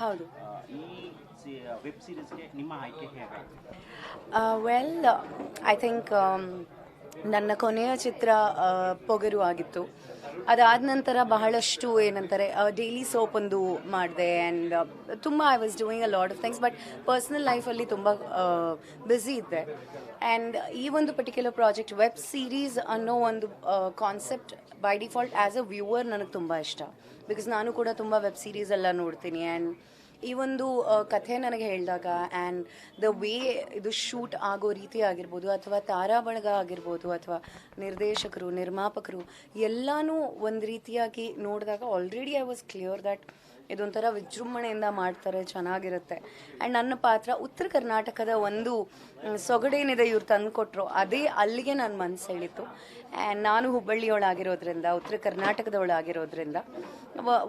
ಹೌದು. ಈ ವೆಬ್ ಸೀರೀಸ್ಗೆ ನಿಮ್ಮ ಆಯ್ಕೆ ಹೇಗಾಯಿತು ವೆಲ್ ಐ ಥಿಂಕ್ ನನ್ನ ಕೊನೆಯ ಚಿತ್ರ ಪೊಗರು ಆಗಿತ್ತು. ಅದಾದ ನಂತರ ಬಹಳಷ್ಟು ಏನಂತಾರೆ ಡೈಲಿ ಸೋಪ್ ಒಂದು ಮಾಡಿದೆ ಆ್ಯಂಡ್ ತುಂಬ I was doing a lot of things but personal ಲೈಫಲ್ಲಿ ತುಂಬ ಬ್ಯುಸಿ ಇದ್ದೆ. ಆ್ಯಂಡ್ ಈ ಒಂದು ಪರ್ಟಿಕ್ಯುಲರ್ ಪ್ರಾಜೆಕ್ಟ್ ವೆಬ್ ಸೀರೀಸ್ ಅನ್ನೋ ಒಂದು concept by default as a viewer ನನಗೆ ತುಂಬ ಇಷ್ಟ. ಬಿಕಾಸ್ ನಾನು ಕೂಡ ತುಂಬ ವೆಬ್ ಸೀರೀಸ್ ಎಲ್ಲ ನೋಡ್ತೀನಿ ಆ್ಯಂಡ್ ಈ ಒಂದು ಕಥೆ ನನಗೆ ಹೇಳಿದಾಗ ಆ್ಯಂಡ್ ದ ವೇ ಇದು ಶೂಟ್ ಆಗೋ ರೀತಿ ಆಗಿರ್ಬೋದು ಅಥವಾ ತಾರಾ ಬಳಗ ಆಗಿರ್ಬೋದು ಅಥವಾ ನಿರ್ದೇಶಕರು, ನಿರ್ಮಾಪಕರು ಎಲ್ಲನೂ ಒಂದು ರೀತಿಯಾಗಿ ನೋಡಿದಾಗ already I was clear that ಇದೊಂಥರ ವಿಜೃಂಭಣೆಯಿಂದ ಮಾಡ್ತಾರೆ, ಚೆನ್ನಾಗಿರುತ್ತೆ. ಆ್ಯಂಡ್ ನನ್ನ ಪಾತ್ರ ಉತ್ತರ ಕರ್ನಾಟಕದ ಒಂದು ಸೊಗಡೇನಿದೆ ಇವ್ರು ತಂದುಕೊಟ್ರು, ಅದೇ ಅಲ್ಲಿಗೆ ನನ್ನ ಮನಸ್ಸು ಹೇಳಿತ್ತು ಆ್ಯಂಡ್ ನಾನು ಹುಬ್ಬಳ್ಳಿಯೊಳಾಗಿರೋದ್ರಿಂದ, ಉತ್ತರ ಕರ್ನಾಟಕದವಳಾಗಿರೋದ್ರಿಂದ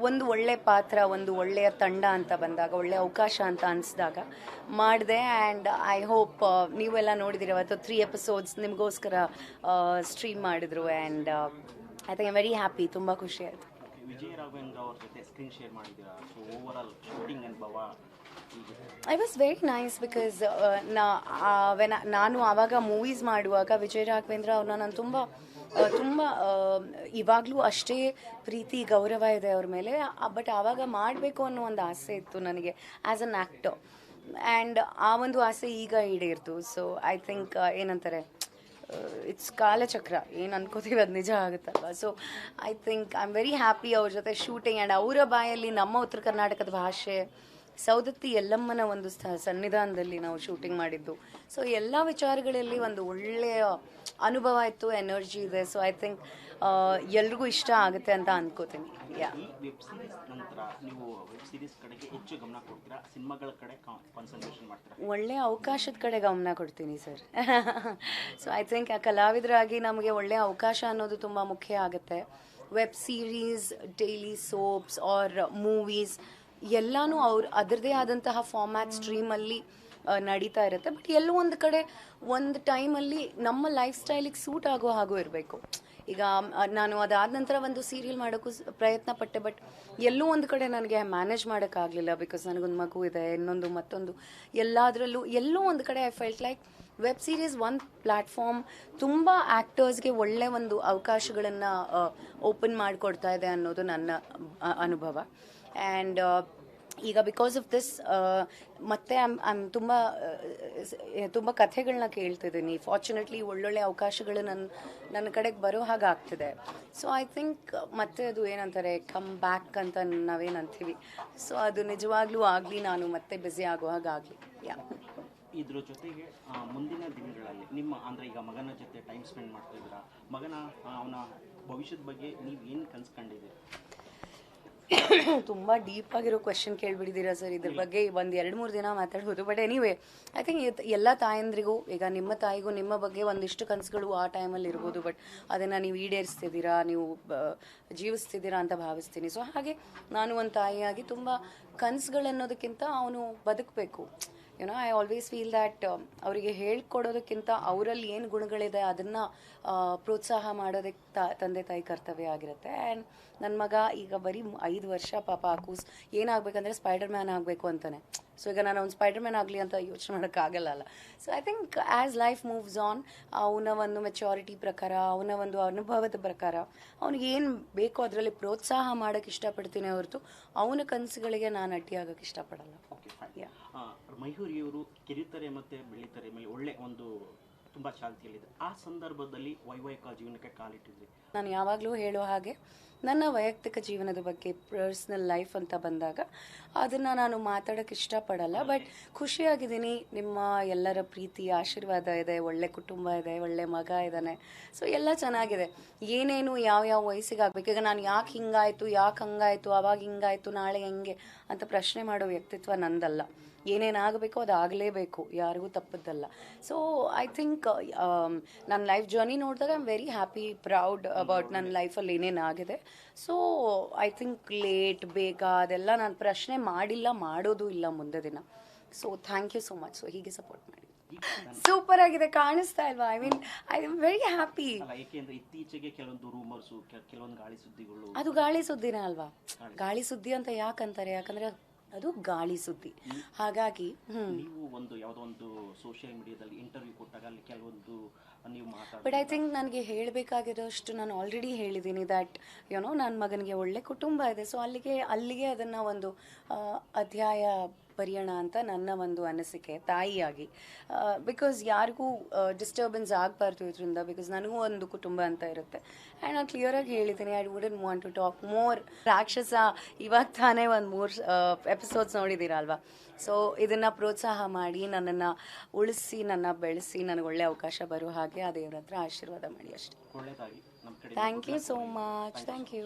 ಒಂದು ಒಳ್ಳೆ ಪಾತ್ರ, ಒಂದು ಒಳ್ಳೆಯ ತಂಡ ಅಂತ ಬಂದಾಗ, ಒಳ್ಳೆ ಅವಕಾಶ ಅಂತ ಅನಿಸಿದಾಗ ಮಾಡಿದೆ. ಆ್ಯಂಡ್ ಐ ಹೋಪ್ ನೀವೆಲ್ಲ ನೋಡಿದಿರ ಅವತ್ತು ತ್ರೀ ಎಪಿಸೋಡ್ಸ್ ನಿಮಗೋಸ್ಕರ ಸ್ಟ್ರೀಮ್ ಮಾಡಿದ್ರು. And I think I very happy ತುಂಬ ಖುಷಿ ಆಯಿತು. I was very nice because when ನಾನು ಆವಾಗ ಮೂವೀಸ್ ಮಾಡುವಾಗ ವಿಜಯ್ ರಾಘವೇಂದ್ರ ಅವ್ರನ್ನ ನಾನು ತುಂಬ ತುಂಬ ಇವಾಗಲೂ ಅಷ್ಟೇ ಪ್ರೀತಿ, ಗೌರವ ಇದೆ ಅವ್ರ ಮೇಲೆ. ಬಟ್ ಆವಾಗ ಮಾಡಬೇಕು ಅನ್ನೋ ಒಂದು ಆಸೆ ಇತ್ತು ನನಗೆ ಆ್ಯಸ್ ಅನ್ ಆ್ಯಕ್ಟರ್ ಆ್ಯಂಡ್ ಆ ಒಂದು ಆಸೆ ಈಗ ಈಡೇರ್ತು. ಸೊ ಐ ಥಿಂಕ್ ಏನಂತಾರೆ ಇಟ್ಸ್ ಕಾಲಚಕ್ರ ಏನು ಅನ್ಕೋತೀವಿ ಅದು ನಿಜ ಆಗುತ್ತಲ್ವ? So I think I am very happy ಅವ್ರ ಜೊತೆ ಶೂಟಿಂಗ್ ಆ್ಯಂಡ್ ಅವರ ಬಾಯಲ್ಲಿ ನಮ್ಮ ಉತ್ತರ ಕರ್ನಾಟಕದ ಭಾಷೆ, ಸೌದತ್ತಿ ಎಲ್ಲಮ್ಮನ ಒಂದು ಸ್ಥ, ಸನ್ನಿಧಾನದಲ್ಲಿ ನಾವು ಶೂಟಿಂಗ್ ಮಾಡಿದ್ದು. ಸೊ ಎಲ್ಲ ವಿಚಾರಗಳಲ್ಲಿ ಒಂದು ಒಳ್ಳೆಯ ಅನುಭವ ಇತ್ತು, ಎನರ್ಜಿ ಇದೆ. ಸೊ ಐ ಥಿಂಕ್ ಎಲ್ರಿಗೂ ಇಷ್ಟ ಆಗುತ್ತೆ ಅಂತ ಅನ್ಕೋತೀನಿ. ಯಾ ಈ ವೆಬ್ ಸೀರೀಸ್ ನಂತರ ನೀವು ವೆಬ್ ಸೀರೀಸ್ ಕಡೆಗೆ ಹೆಚ್ಚು ಗಮನ ಕೊಡ್ತೀರಾ? ಸಿನಿಮಾಗಳ ಕಡೆ ಕಾನ್ಸಂಟ್ರೇಷನ್ ಮಾಡ್ತೀರಾ? ಒಳ್ಳೆ ಅವಕಾಶದ ಕಡೆ ಗಮನ ಕೊಡ್ತೀನಿ ಸರ್. ಸೊ ಐ ಥಿಂಕ್ ಆ ಕಲಾವಿದರಾಗಿ ನಮಗೆ ಒಳ್ಳೆ ಅವಕಾಶ ಅನ್ನೋದು ತುಂಬ ಮುಖ್ಯ ಆಗುತ್ತೆ. Web series daily soaps or movies ಎಲ್ಲನೂ ಅವ್ರ ಅದರದೇ ಆದಂತಹ ಫಾರ್ಮ್ಯಾಟ್ ಸ್ಟ್ರೀಮಲ್ಲಿ ನಡೀತಾ ಇರುತ್ತೆ. ಬಟ್ ಎಲ್ಲೋ ಒಂದು ಕಡೆ ಒಂದು ಟೈಮಲ್ಲಿ ನಮ್ಮ ಲೈಫ್ ಸ್ಟೈಲಿಗೆ ಸೂಟ್ ಆಗೋ ಹಾಗೂ ಇರಬೇಕು. ಈಗ ನಾನು ಅದಾದ ನಂತರ ಒಂದು ಸೀರಿಯಲ್ ಮಾಡೋಕ್ಕೂ ಪ್ರಯತ್ನ ಪಟ್ಟೆ ಬಟ್ ಎಲ್ಲೂ ಒಂದು ಕಡೆ ನನಗೆ ಮ್ಯಾನೇಜ್ ಮಾಡೋಕ್ಕಾಗಲಿಲ್ಲ ಬಿಕಾಸ್ ನನಗೊಂದು ಮಗು ಇದೆ, ಇನ್ನೊಂದು ಮತ್ತೊಂದು. ಎಲ್ಲದರಲ್ಲೂ ಎಲ್ಲೂ ಒಂದು ಕಡೆ I felt like web series ಒಂದು ಪ್ಲ್ಯಾಟ್ಫಾರ್ಮ್ ತುಂಬ ಆ್ಯಕ್ಟರ್ಸ್ಗೆ ಒಳ್ಳೆ ಒಂದು ಅವಕಾಶಗಳನ್ನು ಓಪನ್ ಮಾಡಿಕೊಡ್ತಾ ಇದೆ ಅನ್ನೋದು ನನ್ನ ಅನುಭವ. ಆ್ಯಂಡ್ ಈಗ ಬಿಕಾಸ್ ಆಫ್ ದಿಸ್ ಮತ್ತೆ ಐಮ್ ತುಂಬ ತುಂಬ ಕಥೆಗಳನ್ನ ಕೇಳ್ತಿದ್ದೀನಿ. ಫಾರ್ಚುನೇಟ್ಲಿ ಒಳ್ಳೊಳ್ಳೆ ಅವಕಾಶಗಳು ನನ್ನ ನನ್ನ ಕಡೆಗೆ ಬರೋ ಹಾಗೆ ಆಗ್ತಿದೆ. ಸೊ ಐ ಥಿಂಕ್ ಮತ್ತೆ ಅದು ಏನಂತಾರೆ ಕಮ್ ಬ್ಯಾಕ್ ಅಂತ ನಾವೇನು ಅಂತೀವಿ ಸೊ ಅದು ನಿಜವಾಗ್ಲೂ ಆಗಲಿ, ನಾನು ಮತ್ತೆ ಬ್ಯುಸಿ ಆಗೋ ಹಾಗಾಗಲಿ ಯಾ ಇದ್ರ ಜೊತೆಗೆ ಮುಂದಿನ ದಿನಗಳಲ್ಲಿ ನಿಮ್ಮ, ಅಂದರೆ ಈಗ ಮಗನ ಜೊತೆ ಟೈಮ್ ಸ್ಪೆಂಡ್ ಮಾಡ್ತಾ ಇದ್ದೀರಾ, ಮಗನ ಅವನ ಭವಿಷ್ಯದ ಬಗ್ಗೆ ನೀವು ಏನು ಕನ್ಸ್ಕೊಂಡಿದ್ದೀರಿ? ತುಂಬ ಡೀಪ್ ಆಗಿರೋ ಕ್ವೆಶನ್ ಕೇಳ್ಬಿಟ್ಟಿದ್ದೀರಾ ಸರ್ ಇದ್ರ ಬಗ್ಗೆ ಒಂದು ಎರಡು ಮೂರು ದಿನ ಮಾತಾಡ್ಬೋದು. ಬಟ್ ಎನಿವೇ ಐ ಥಿಂಕ್ ಎಲ್ಲ ತಾಯಂದ್ರಿಗೂ ಈಗ ನಿಮ್ಮ ತಾಯಿಗೂ ನಿಮ್ಮ ಬಗ್ಗೆ ಒಂದಿಷ್ಟು ಕನಸುಗಳು ಆ ಟೈಮಲ್ಲಿ ಇರ್ಬೋದು. ಬಟ್ ಅದನ್ನು ನೀವು ಈಡೇರಿಸ್ತಿದ್ದೀರಾ ನೀವು ಜೀವಿಸ್ತಿದ್ದೀರಾ ಅಂತ ಭಾವಿಸ್ತೀನಿ. ಸೊ ಹಾಗೆ ನಾನು ಒಂದು ತಾಯಿಯಾಗಿ ತುಂಬ ಕನಸುಗಳನ್ನೋದಕ್ಕಿಂತ ಅವನು ಬದುಕಬೇಕು. You know I always feel that ಅವರಿಗೆ ಹೇಳ್ಕೊಡೋದಕ್ಕಿಂತ ಅವರಲ್ಲಿ ಏನು ಗುಣಗಳಿದೆ ಅದನ್ನು ಪ್ರೋತ್ಸಾಹ ಮಾಡೋದಕ್ಕೆ ತ ತಂದೆ ತಾಯಿ ಕರ್ತವ್ಯ ಆಗಿರುತ್ತೆ. ಆ್ಯಂಡ್ ನನ್ನ ಮಗ ಈಗ ಬರೀ ಐದು ವರ್ಷ ಪಾಪ ಕೂಸ್ ಏನಾಗಬೇಕಂದ್ರೆ ಸ್ಪೈಡರ್ ಮ್ಯಾನ್ ಆಗಬೇಕು ಅಂತಾನೆ. ಸೊ ಈಗ ನಾನು ಅವ್ನು ಸ್ಪೈಡರ್ ಮ್ಯಾನ್ ಆಗಲಿ ಅಂತ ಯೋಚನೆ ಮಾಡೋಕ್ಕಾಗಲ್ಲ ಅಲ್ಲ. So I think as life moves on ಅವನ ಒಂದು ಮೆಚ್ಯೂರಿಟಿ ಪ್ರಕಾರ ಅವನ ಒಂದು ಅನುಭವದ ಪ್ರಕಾರ ಅವ್ನಿಗೆ ಏನು ಬೇಕೋ ಅದರಲ್ಲಿ ಪ್ರೋತ್ಸಾಹ ಮಾಡೋಕ್ಕೆ ಇಷ್ಟಪಡ್ತೀನಿ ಹೊರತು ಅವನ ಕನಸುಗಳಿಗೆ ನಾನು ಅಡ್ಡಿಯಾಗೋಕ್ಕೆ ಇಷ್ಟಪಡಲ್ಲ. Yeah. ಮಯೂರಿಯವರು ಕಿರಿತರೆ ಮತ್ತು ಬೆಳಿತರೆ ಮೇಲೆ ಒಳ್ಳೆ ಒಂದು ತುಂಬ ಚಾಲ್ತಿಯಲ್ಲಿದೆ. ಆ ಸಂದರ್ಭದಲ್ಲಿ ವೈವಾಹಿಕ ಜೀವನಕ್ಕೆ ಕಾಲಿಟ್ಟಿದ್ರಿ. ನಾನು ಯಾವಾಗಲೂ ಹೇಳೋ ಹಾಗೆ ನನ್ನ ವೈಯಕ್ತಿಕ ಜೀವನದ ಬಗ್ಗೆ ಪರ್ಸ್ನಲ್ ಲೈಫ್ ಅಂತ ಬಂದಾಗ ಅದನ್ನು ನಾನು ಮಾತಾಡೋಕ್ಕೆ ಇಷ್ಟಪಡಲ್ಲ. ಬಟ್ ಖುಷಿಯಾಗಿದ್ದೀನಿ. ನಿಮ್ಮ ಎಲ್ಲರ ಪ್ರೀತಿ ಆಶೀರ್ವಾದ ಇದೆ. ಒಳ್ಳೆ ಕುಟುಂಬ ಇದೆ. ಒಳ್ಳೆ ಮಗ ಇದ್ದಾನೆ. ಸೊ ಎಲ್ಲ ಚೆನ್ನಾಗಿದೆ. ಏನೇನು ಯಾವ ಯಾವ ವಯಸ್ಸಿಗೆ ಆಗಬೇಕು? ಈಗ ನಾನು ಯಾಕೆ ಹಿಂಗಾಯಿತು? ಯಾಕೆ ಹಂಗಾಯಿತು? ಅವಾಗ ಹಿಂಗಾಯಿತು? ನಾಳೆ ಹೆಂಗೆ? ಅಂತ ಪ್ರಶ್ನೆ ಮಾಡೋ ವ್ಯಕ್ತಿತ್ವ ನಂದಲ್ಲ. ಏನೇನಾಗಬೇಕೋ ಅದು ಆಗಲೇಬೇಕು ಯಾರಿಗೂ ತಪ್ಪದ್ದಲ್ಲ. ಸೊ ಐ ಥಿಂಕ್ ನನ್ನ ಲೈಫ್ ಜರ್ನಿ ನೋಡಿದಾಗ I am very happy proud about ನನ್ನ ಲೈಫಲ್ಲಿ ಏನೇನಾಗಿದೆ. ಸೊ ಐ ಥಿಂಕ್ ಲೇಟ್ ಬೇಗ ಅದೆಲ್ಲ ನಾನು ಪ್ರಶ್ನೆ ಮಾಡಿಲ್ಲ ಮಾಡೋದು ಇಲ್ಲ ಮುಂದೆ ದಿನ. So thank you so much so ಹೀಗೆ ಸಪೋರ್ಟ್ ಮಾಡಿ. ಸೂಪರ್ ಆಗಿದೆ ಕಾಣಿಸ್ತಾ ಇಲ್ವಾ? I mean I am very happy ಇತ್ತೀಚೆಗೆ ಕೆಲವೊಂದು ರೂಮರ್ಸು ಕೆಲವೊಂದು ಗಾಳಿ ಸುದ್ದಿಗಳು. ಅದು ಗಾಳಿ ಸುದ್ದಿನ ಅಲ್ವಾ? ಗಾಳಿ ಸುದ್ದಿ ಅಂತ ಯಾಕಂತಾರೆ? ಯಾಕಂದ್ರೆ ಅದು ಗಾಳಿ ಸುದ್ದಿ. ಹಾಗಾಗಿ ನೀವು ಒಂದು ಯಾವುದೋ ಒಂದು ಸೋಷಿಯಲ್ ಮೀಡಿಯಾದಲ್ಲಿ ಇಂಟರ್ವ್ಯೂ ಕೊಟ್ಟಾಗ ಅಲ್ಲಿ ಕೆಲವೊಂದು ಬಟ್ ಐ ಥಿಂಕ್ ನನಗೆ ಹೇಳಬೇಕಾಗಿರೋಷ್ಟು ನಾನು ಆಲ್ರೆಡಿ ಹೇಳಿದ್ದೀನಿ ದ್ಯಾಟ್ ಯುನೋ ನನ್ನ ಮಗನಿಗೆ ಒಳ್ಳೆ ಕುಟುಂಬ ಇದೆ. ಸೊ ಅಲ್ಲಿಗೆ ಅಲ್ಲಿಗೆ ಅದನ್ನು ಒಂದು ಅಧ್ಯಾಯ ಬರೆಯೋಣ ಅಂತ ನನ್ನ ಒಂದು ಅನಿಸಿಕೆ, ತಾಯಿಯಾಗಿ. ಬಿಕಾಸ್ ಯಾರಿಗೂ ಡಿಸ್ಟರ್ಬೆನ್ಸ್ ಆಗಬಾರ್ದು ಇದರಿಂದ ಬಿಕಾಸ್ ನನಗೂ ಒಂದು ಕುಟುಂಬ ಅಂತ ಇರುತ್ತೆ. ಆ್ಯಂಡ್ ನಾನು ಕ್ಲಿಯರಾಗಿ ಹೇಳಿದ್ದೀನಿ I wouldn't want to talk more ರಾಕ್ಷಸ ಇವಾಗ ತಾನೇ ಒಂದು ಮೂರು ಎಪಿಸೋಡ್ಸ್ ನೋಡಿದ್ದೀರಲ್ವಾ ಸೊ ಇದನ್ನು ಪ್ರೋತ್ಸಾಹ ಮಾಡಿ ನನ್ನನ್ನು ಉಳಿಸಿ, ನನ್ನ ಬೆಳೆಸಿ, ನನಗೆ ಒಳ್ಳೆ ಅವಕಾಶ ಬರೋ ಹಾಗೆ ಆ ದೇವ್ರ ಹತ್ರ ಆಶೀರ್ವಾದ ಮಾಡಿ ಅಷ್ಟೇ. Thank you so much thank you